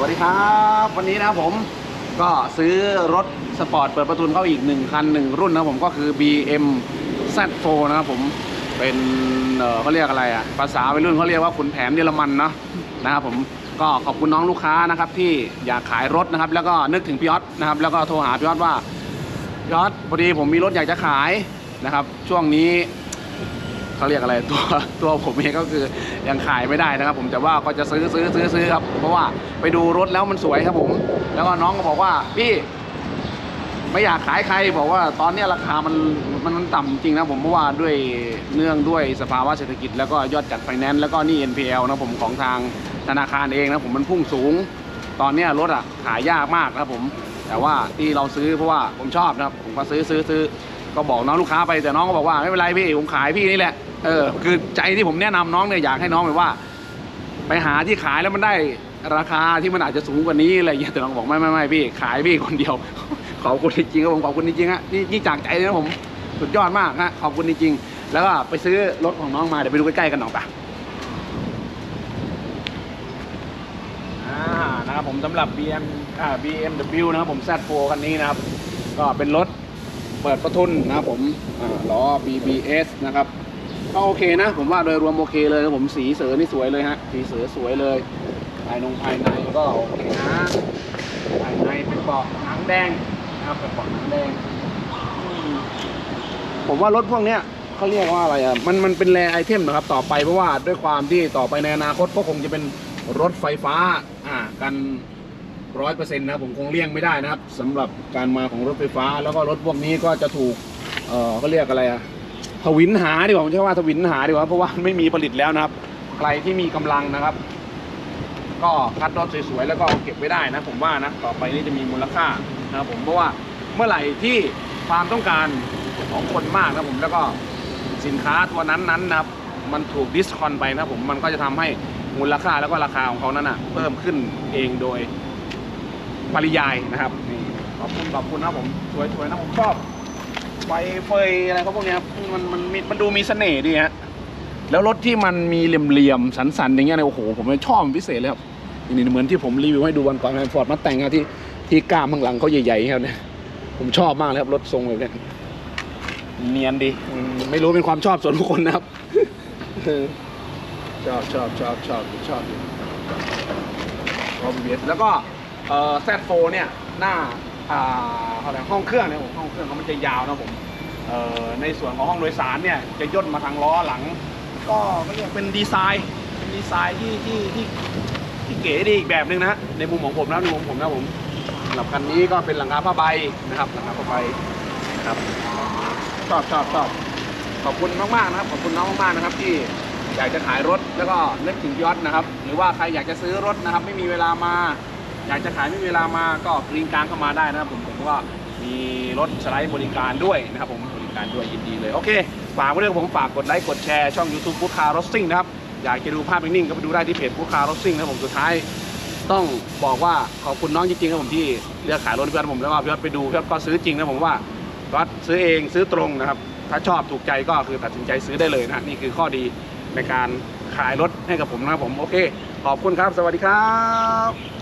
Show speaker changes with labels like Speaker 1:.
Speaker 1: วัสดีครับ วันนี้นะผมก็ซื้อรถสปอร์ตเปิดประทุนเข้าอีกหนึ่งคันหนึ่งรุ่นนะผมก็คือ BM Z4 นะครับผมเป็นเออเขาเรียกอะไรอะภาษาวัยรุ่นเขาเรียกว่าขุนแผนเยอรมันเนาะนะครับผมก็ขอบคุณน้องลูกค้านะครับที่อยากขายรถนะครับ แล้วก็นึกถึงพี่ยอดนะครับแล้วก็โทรหาพี่ยอดว่าพี่ยอดพอดีผมมีรถอยากจะขายนะครับ ช่วงนี้ เขาเรียกอะไรตัวตัวผมเองก็คือยังขายไม่ได้นะครับ ผมแต่ว่าก็จะซื้อซื้อซื้อซื้อครับ เพราะว่าไปดูรถแล้วมันสวยครับผม แล้วก็น้องก็บอกว่าพี่ไม่อยากขายใครบอกว่าตอนนี้ราคามันมันต่ำจริงนะผมเพราะว่าด้วยเนื่องด้วยสภาวะเศรษฐกิจแล้วก็ยอดจัดไฟแนนซ์แล้วก็นี่ NPL นะผมของทางธนาคารเองนะผมมันพุ่งสูง ตอนนี้รถอะขายยากมากนะผม แต่ว่าที่เราซื้อเพราะว่าผมชอบนะครับผมก็ซื้อซื้อซื้อก็บอกน้องลูกค้าไปแต่น้องก็บอกว่าไม่เป็นไรพี่ผมขายพี่นี่แหละ เออคือใจที่ผมแนะนำน้องเนี่ยอยากให้น้องแบบว่า ไปหาที่ขายแล้วมันได้ราคาที่มันอาจจะสูงกว่านี้อะไรอย่างเงี้ยแต่น้องบอกไม่ไม่ไม่พี่ขายพี่คนเดียว ขอบคุณจริงครับผมขอบคุณจริงฮะนี่นี่จากใจเลยนะผมสุดยอดมากฮะขอบคุณจริงแล้วก็ไปซื้อรถของน้องมาเดี๋ยวไปดูใกล้ๆกันหน่อยปะนะครับผมสำหรับ BM อ่า BMW นะครับผม Z4 คันนี้นะครับ ก็เป็นรถเปิดประทุนนะครับผมล้อ BBS นะครับ ก็โอเคนะ ผมว่าโดยรวมโอเคเลยผมสีเสือนี่สวยเลยฮะสีเสือสวยเลยภายนงภายในก็โอเคนะภายในเป็นเบาะหนังแดงนะครับเป็นเบาะหนังแดง ผมว่ารถพวกเนี้ยเขาเรียกว่าอะไรอะมันมันเป็นแรไอเทมนะครับต่อไปเพราะว่าด้วยความที่ต่อไปในอนาคตก็คงจะเป็นรถไฟฟ้าอ่ากันร้อยเปอร์เซ็นต์นะผมคงเลี่ยงไม่ได้นะครับสำหรับการมาของรถไฟฟ้า แล้วก็รถพวกนี้ก็จะถูกเออเขาเรียกอะไรอะ ทวินหาดีกว่าผมใช้ว่าทวินหาดีกว่าเพราะว่าไม่มีผลิตแล้วนะครับ ใครที่มีกำลังนะครับ ก็คัดรถสวยๆแล้วก็เก็บไว้ได้นะ ผมว่านะต่อไปนี้จะมีมูลค่านะครับผมเพราะว่าเมื่อไหร่ที่ความต้องการของคนมากนะผมแล้วก็สินค้าตัวนั้นๆนะครับมันถูกดิสคอนไปนะผมมันก็จะทำให้มูลค่าแล้วก็ราคาของเขานั้นอะเพิ่มขึ้นเองโดยปริยายนะครับนี่ขอบคุณขอบคุณนะผมสวยๆนะผมชอบ ไฟเฟยอะไรเขาพวกเนี้ยครับมันมันมีมันดูมีเสน่ห์ดีฮะแล้วรถที่มันมีเหลี่ยมๆสันๆอย่างเงี้ยเนี่ยโอ้โหผมชอบเป็นพิเศษเลยครับนี่เหมือนที่ผมรีวิวให้ดูวันก่อนฟอร์ดมาแต่งอะที่ที่กล้ามข้างหลังเขาใหญ่ๆครับเนี่ยผมชอบมากเลยครับรถทรงแบบเนี้ยเนียนดีไม่รู้เป็นความชอบส่วนบุคคลนะครับชอบชอบชอบชอบชอบรอบเบียแล้วก็เอ่อแซดโฟเนี่ยหน้า อ่าเขาเรียกห้องเครื่องเนี่ยผมห้องเครื่องเขามันจะยาวนะผมเอ่อในส่วนของห้องโดยสารเนี่ยจะย่นมาทางล้อหลัง ก็ก็เรียกเป็นดีไซน์เป็นดีไซน์ที่ที่ที่ที่เก๋ดีอีกแบบหนึ่งนะฮะในมุมของผมนะในมุมผมนะผมสำหรับคันนี้ก็เป็นหลังคาผ้าใบนะครับหลังคาผ้าใบนะครับชอบชอบชอบขอบคุณมากๆนะครับขอบคุณน้องมากๆนะครับ ที่อยากจะขายรถแล้วก็นึกถึงยอดนะครับ หรือว่าใครอยากจะซื้อรถนะครับ ไม่มีเวลามา อยากจะขายไม่มีเวลามาก็กรีนกางเข้ามาได้นะครับผมผมก็มีรถสไลด์บริการด้วยนะครับผมบริการด้วยยินดีเลย โอเคฝากไว้ด้วยผมฝากกดไลค์กดแชร์ช่อง YouTube พูดคาร์รถซิ่งนะครับอยากจะดูภาพนิ่งๆก็ไปดูได้ที่เพจพูดคาร์รถซิ่งนะครับผมสุดท้ายต้องบอกว่าขอบคุณน้องจริงๆครับผมที่เลือกขายรถเพื่อนผมแล้วก็พี่อดไปดูพี่อดก็ซื้อจริงนะผมว่าพี่ยอดซื้อเองซื้อตรงนะครับถ้าชอบถูกใจก็คือตัดสินใจซื้อได้เลยนะนี่คือข้อดีในการขายรถให้กับผมนะครับผมโอเค ขอบคุณครับ สวัสดีครับ